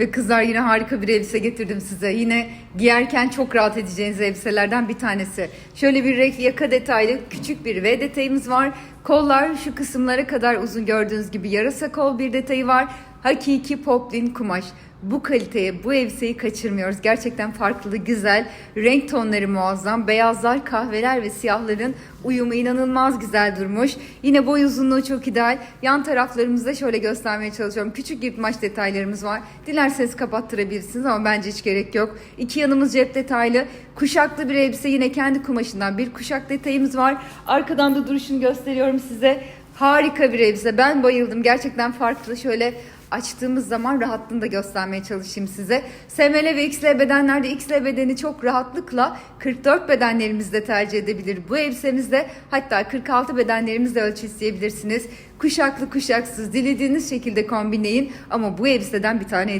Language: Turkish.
Ve kızlar yine harika bir elbise getirdim size. Yine giyerken çok rahat edeceğiniz elbiselerden bir tanesi. Şöyle bir yaka detaylı küçük bir V detayımız var. Kollar şu kısımlara kadar uzun gördüğünüz gibi yarasa kol bir detayı var. Hakiki poplin kumaş. Bu kaliteye, bu elbiseyi kaçırmıyoruz. Gerçekten farklı, güzel. Renk tonları muazzam. Beyazlar, kahveler ve siyahların uyumu inanılmaz güzel durmuş. Yine boy uzunluğu çok ideal. Yan taraflarımızda şöyle göstermeye çalışıyorum. Küçük yırtmaç detaylarımız var. Dilerseniz kapattırabilirsiniz ama bence hiç gerek yok. İki yanımız cep detaylı. Kuşaklı bir elbise yine kendi kumaşından bir kuşak detayımız var. Arkadan da duruşunu gösteriyorum size. Harika bir elbise. Ben bayıldım. Gerçekten farklı. Şöyle açtığımız zaman rahatlığını da göstermeye çalışayım size. SML ve XL bedenlerde XL bedeni çok rahatlıkla 44 bedenlerimizde tercih edebilir. Bu elbisemizde hatta 46 bedenlerimizde ölçü isteyebilirsiniz. Kuşaklı kuşaksız dilediğiniz şekilde kombinleyin ama bu elbiseden bir tane